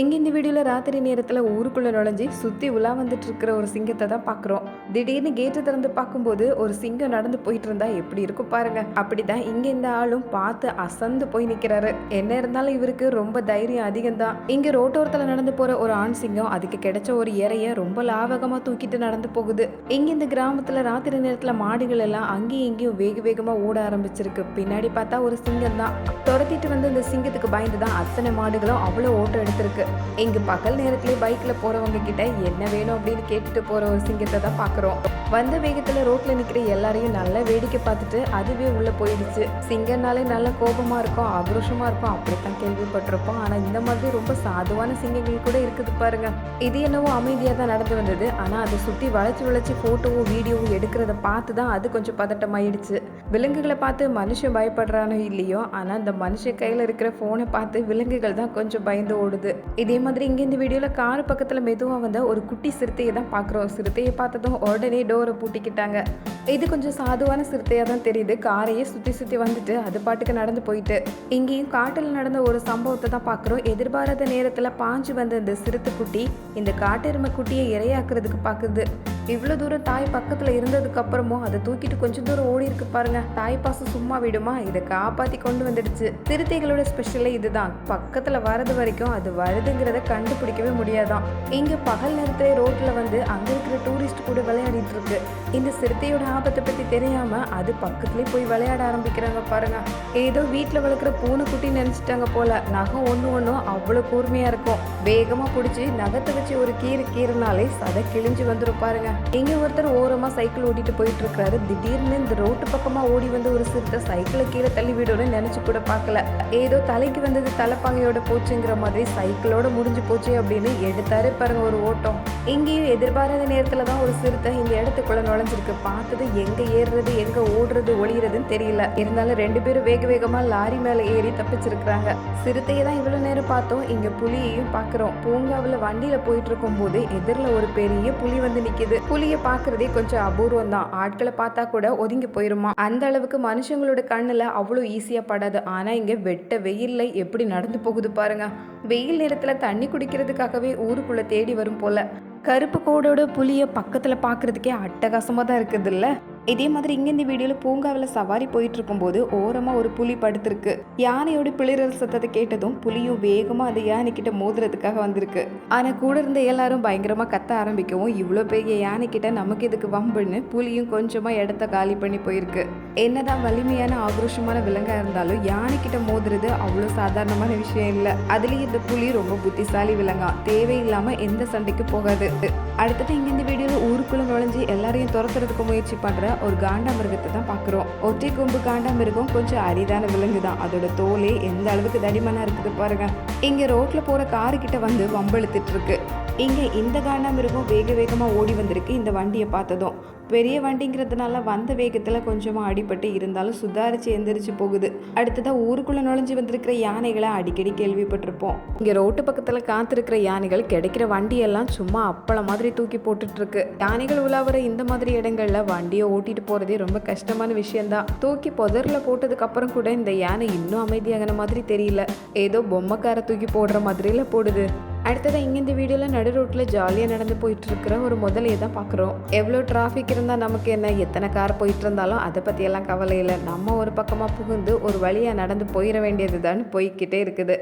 இங்கே இந்த வீடியோவில் ராத்திரி நேரத்தில் ஊருக்குள்ளே நுழைஞ்சி சுற்றி உலா வந்துட்டு இருக்கிற ஒரு சிங்கத்தை தான் பார்க்குறோம் திடீர்னு கேட்டு திறந்து பார்க்கும்போது ஒரு சிங்கம் நடந்து போயிட்டு இருந்தா எப்படி இருக்கும் பாருங்க. அப்படிதான் இங்கே இந்த ஆளும் பார்த்து அசந்து போய் நிற்கிறாரு என்ன இருந்தாலும் இவருக்கு ரொம்ப தைரியம் அதிகம் தான் இங்கே ரோட்டோரத்தில் நடந்து போகிற ஒரு ஆண் சிங்கம் அதுக்கு கிடைச்ச ஒரு இறையை ரொம்ப லாவகமாக தூக்கிட்டு நடந்து போகுது. இங்கே இந்த கிராமத்தில் ராத்திரி நேரத்தில் மாடுகள் எல்லாம் அங்கேயும் இங்கேயும் வேக வேகமாக ஓட ஆரம்பிச்சிருக்கு. பின்னாடி பார்த்தா ஒரு சிங்கம் தான் துரத்திட்டு வந்து இந்த சிங்கத்துக்கு பயந்து தான் அத்தனை மாடுகளும் அவ்வளோ ஓட்டம் எடுத்திருக்கு. இங்க பகல் நேரத்திலே பைக்ல போறவங்க கிட்ட என்ன வேணும் அப்படின்னு கேட்டுட்டு போற ஒரு சிங்கத்தை தான் பாக்குறோம். வந்த வேகத்துல ரோட்ல நிக்கிற எல்லாரையும் நல்லா வேடிக்கை பார்த்துட்டு அதுவே உள்ள போயிடுச்சு. சிங்கம்னாலே நல்ல கோபமா இருக்கும் ஆக்ரோஷமாக இருக்கும். அப்படித்தான் கேள்விப்பட்டிருப்போம். ஆனா இந்த மாதிரி ரொம்ப சாதுவான சிங்கங்கள் கூட இருக்குது பாருங்க. இது என்னவோ அமைதியா தான் நடந்து வந்தது. ஆனா அதை சுத்தி வளைச்சு வளைச்சு ஃபோட்டோவும் வீடியோவும் எடுக்கிறத பார்த்து தான் அது கொஞ்சம் பதட்டமாயிடுச்சு. விலங்குகளை பார்த்து மனுஷன் பயப்படுறானோ இல்லையோ ஆனா அந்த மனுஷன் கையில இருக்கிற போனை பார்த்து விலங்குகள் தான் கொஞ்சம் பயந்து ஓடுது. இதே மாதிரி இங்கே இந்த வீடியோவில் கார் பக்கத்தில் மெதுவாக வந்த ஒரு குட்டி சிறுத்தையை தான் பார்க்குறோம். சிறுத்தையை பார்த்ததும் உடனே டோரை பூட்டிக்கிட்டாங்க. இது கொஞ்சம் சாதுவான சிறுத்தையாக தான் தெரியுது. காரையே சுற்றி சுற்றி வந்துட்டு அது பாட்டுக்கு நடந்து போயிட்டு. இங்கேயும் காட்டில் நடந்த ஒரு சம்பவத்தை தான் பார்க்குறோம். எதிர்பாராத நேரத்தில் பாஞ்சு வந்த இந்த சிறுத்தை குட்டி இந்த காட்டெருமை குட்டியை இரையாக்குறதுக்கு பார்க்குது. இவ்வளோ தூரம் தாய் பக்கத்தில் இருந்ததுக்கு அப்புறமும் அதை தூக்கிட்டு கொஞ்சம் தூரம் ஓடி இருக்கு பாருங்க. தாய் பாசம் சும்மா விடுமா? இதை காப்பாற்றி கொண்டு வந்துடுச்சு. சிறுத்தைகளோட ஸ்பெஷலே இதுதான். பக்கத்தில் வரது வரைக்கும் அது வருதுங்கிறத கண்டுபிடிக்கவே முடியாதான். இங்கே பகல் நேரத்தில் ரோட்டில் வந்து அங்கே இருக்கிற டூரிஸ்ட் கூட விளையாடிட்டு இருக்கு. இந்த சிறுத்தையோட ஆபத்தை பற்றி தெரியாமல் அது பக்கத்துலேயே போய் விளையாட ஆரம்பிக்கிறாங்க பாருங்க. ஏதோ வீட்டில் வளர்க்குற பூனைக்குட்டி நினச்சிட்டாங்க போல. நகம் ஒன்று ஒன்றும் அவ்வளோ கூர்மையாக இருக்கும். வேகமாக பிடிச்சி நகத்தை வச்சு ஒரு கீரை கீரைனாலே சதை கிழிஞ்சு வந்துடும் பாருங்க. எங்கே ஒருத்தர் ஓரமாக சைக்கிள் ஓட்டிட்டு போயிட்டு இருக்காரு திடீர்னு இந்த ரோட்டு பக்கமாக ஓடி வந்து ஒரு சிறுத்தை சைக்கிளை கீழே தள்ளி விடணும்னு நினச்சி கூட பார்க்கல. ஏதோ தலைக்கு வந்தது தலைப்பாகையோட போச்சுங்கிற மாதிரி சைக்கிளோட முடிஞ்சு போச்சு அப்படின்னு எடுத்தாரு பாருங்க ஒரு ஓட்டம். எங்கேயும் எதிர்பாராத நேரத்தில் தான் ஒரு சிறுத்தை இந்த இடத்துக்குள்ள நுழைஞ்சிருக்கு. பார்த்தது எங்கே ஏறுறது எங்கே ஓடுறது ஒளியிறதுன்னு தெரியல. இருந்தாலும் ரெண்டு பேரும் வேக வேகமாக லாரி மேலே ஏறி தப்பிச்சிருக்கிறாங்க. சிறுத்தையை தான் இவ்வளோ நேரம் பார்த்தோம். இங்கே புலியையும் பார்க்குறோம். பூங்காவில் வண்டியில் போயிட்டு இருக்கும்போது எதிரில் ஒரு பெரிய புலி வந்து நிக்குது. புலியை பார்க்குறதே கொஞ்சம் அபூர்வம் தான் ஆட்களை பார்த்தா கூட ஒதுங்கி போயிருமா? அந்த அளவுக்கு மனுஷங்களோட கண்ணில் அவ்வளோ ஈஸியாக படாது. ஆனால் இங்கே வெட்ட வெயிலில் எப்படி நடந்து போகுது பாருங்க. வெயில் நேரத்தில் தண்ணி குடிக்கிறதுக்காகவே ஊருக்குள்ளே தேடி வரும் போல. கருப்பு கோடோட புலியை பக்கத்தில் பார்க்கறதுக்கே அட்டகாசமாக தான் இருக்குது இல்லை இதே மாதிரி இங்கே இந்த வீடியோவில் பூங்காவில் சவாரி போயிட்டு இருக்கும்போது ஓரமாக ஒரு புலி படுத்திருக்கு. யானையோட பிளிரல் சத்தத்தை கேட்டதும் புலியும் வேகமாக அந்த யானைக்கிட்ட மோதுறதுக்காக வந்திருக்கு. ஆனால் கூட இருந்த எல்லாரும் பயங்கரமாக கத்த ஆரம்பிக்கவும் இவ்வளோ பெரிய யானைக்கிட்ட நமக்கு இதுக்கு வம்புன்னு? புலியும் கொஞ்சமாக இடத்த காலி பண்ணி போயிருக்கு. என்னதான் வலிமையான ஆக்ரோஷமான விலங்காக இருந்தாலும் யானைக்கிட்ட மோதுறது அவ்வளோ சாதாரணமான விஷயம் இல்லை. அதுலேயும் இந்த புலி ரொம்ப புத்திசாலி விலங்கா. தேவையில்லாமல் எந்த சண்டைக்கு போகாது. அடுத்தது இங்கே இந்த வீடியோவில் ஊருக்குள்ளே நுழைஞ்சு எல்லாரையும் துரத்துறதுக்கு முயற்சி பண்ணுற ஒரு காண்டாமிருகத்தை தான் பார்க்குறோம். ஒற்றை கொம்பு காண்டாமிருகம் கொஞ்சம் அரிதான விலங்கு தான். அதோட தோலே எந்த அளவுக்கு தடிமனாக இருக்குது பாருங்க. இங்கே ரோட்டில் போகிற காரு கிட்ட வந்து வம்பெழுத்துட்டு இருக்கு. இங்கே இந்த காண்டாமிருகம் வேக வேகமாக ஓடி வந்திருக்கு. இந்த வண்டியை பார்த்ததும் பெரிய வண்டிங்கிறதுனால வந்த வேகத்தில் கொஞ்சமாக அடிபட்டு இருந்தாலும் சுதாரிச்சு எந்திரிச்சு போகுது. அடுத்ததாக ஊருக்குள்ளே நுழைஞ்சு வந்திருக்கிற யானைகளை அடிக்கடி கேள்விப்பட்டிருப்போம். இங்கே ரோட்டு பக்கத்தில் காத்திருக்கிற யானைகள் கிடைக்கிற வண்டியெல்லாம் சும்மா அப்பளம் மாதிரி தூக்கி போட்டுட்ருக்கு. யானைகள் உலாவுற இந்த மாதிரி இடங்களில் வண்டியை ஓட்டிட்டு போகிறதே ரொம்ப கஷ்டமான விஷயம்தான். தூக்கி புதரில் போட்டதுக்கப்புறம் கூட இந்த யானை இன்னும் அமைதியாகின மாதிரி தெரியல. ஏதோ பொம்மைக்கார தூக்கி போடுற மாதிரியில் போடுது. அடுத்தது இங்கே இந்த வீடியோவில் நடு ரோட்டில் ஜாலியாக நடந்து போயிட்டுருக்கிற ஒரு முதலையை தான் பார்க்குறோம். எவ்வளோ டிராஃபிக் இருந்தால் நமக்கு என்ன எத்தனை கார் போயிட்டு இருந்தாலும் அதை பற்றியெல்லாம் கவலை இல்லை. நம்ம ஒரு பக்கமாக புகுந்து ஒரு வழியாக நடந்து போயிட வேண்டியது தான் போய்கிட்டே இருக்குது.